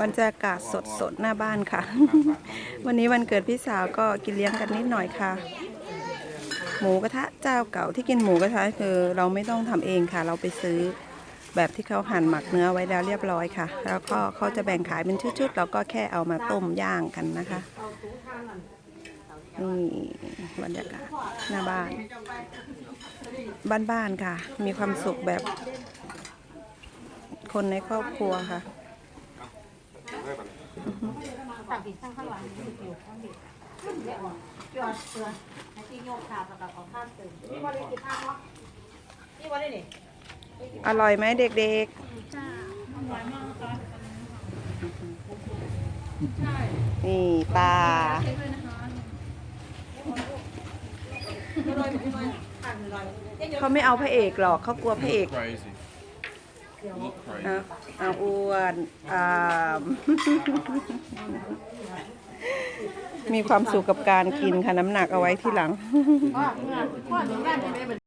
บรรยากาศสดๆหน้าบ้านค่ะ วันนี้วันเกิดพี่สาวก็กินเลี้ยงกันนิดหน่อยค่ะ หมูกระทะเจ้าเก่าที่กินหมูกระทะคือเราไม่ต้องทำเองค่ะ เราไปซื้อแบบที่เขาหั่นหมักเนื้อไว้แล้วเรียบร้อยค่ะ แล้วก็เขาจะแบ่งขายเป็นชุดๆเราก็แค่เอามาต้มย่างกันนะคะนี่บรรยากาศหน้าบ้าน บ้านๆค่ะ มีความสุขแบบ คนในครอบครัวค่ะสั่งผิดสั่งข้างหลังอยู่ข้างผิดเดี๋ยวเดี๋ยวเตือนให้ที่โยกขาแล้วก็ขอข้ามติมนี่วันนี้กี่ข้างวะนี่วันนี้นี่อร่อยไหมเด็กๆนี่ปลาเขาไม่เอาพระเอกหรอกเขากลัวพระเอก Crazy. Look crazy. อะเอาอ้วนอ่ามมีความสุขกับการกินค่ะน้ำหนักเอาไว้ที่หลัง พ่อเมื่อพ่อถึงแรกจะได้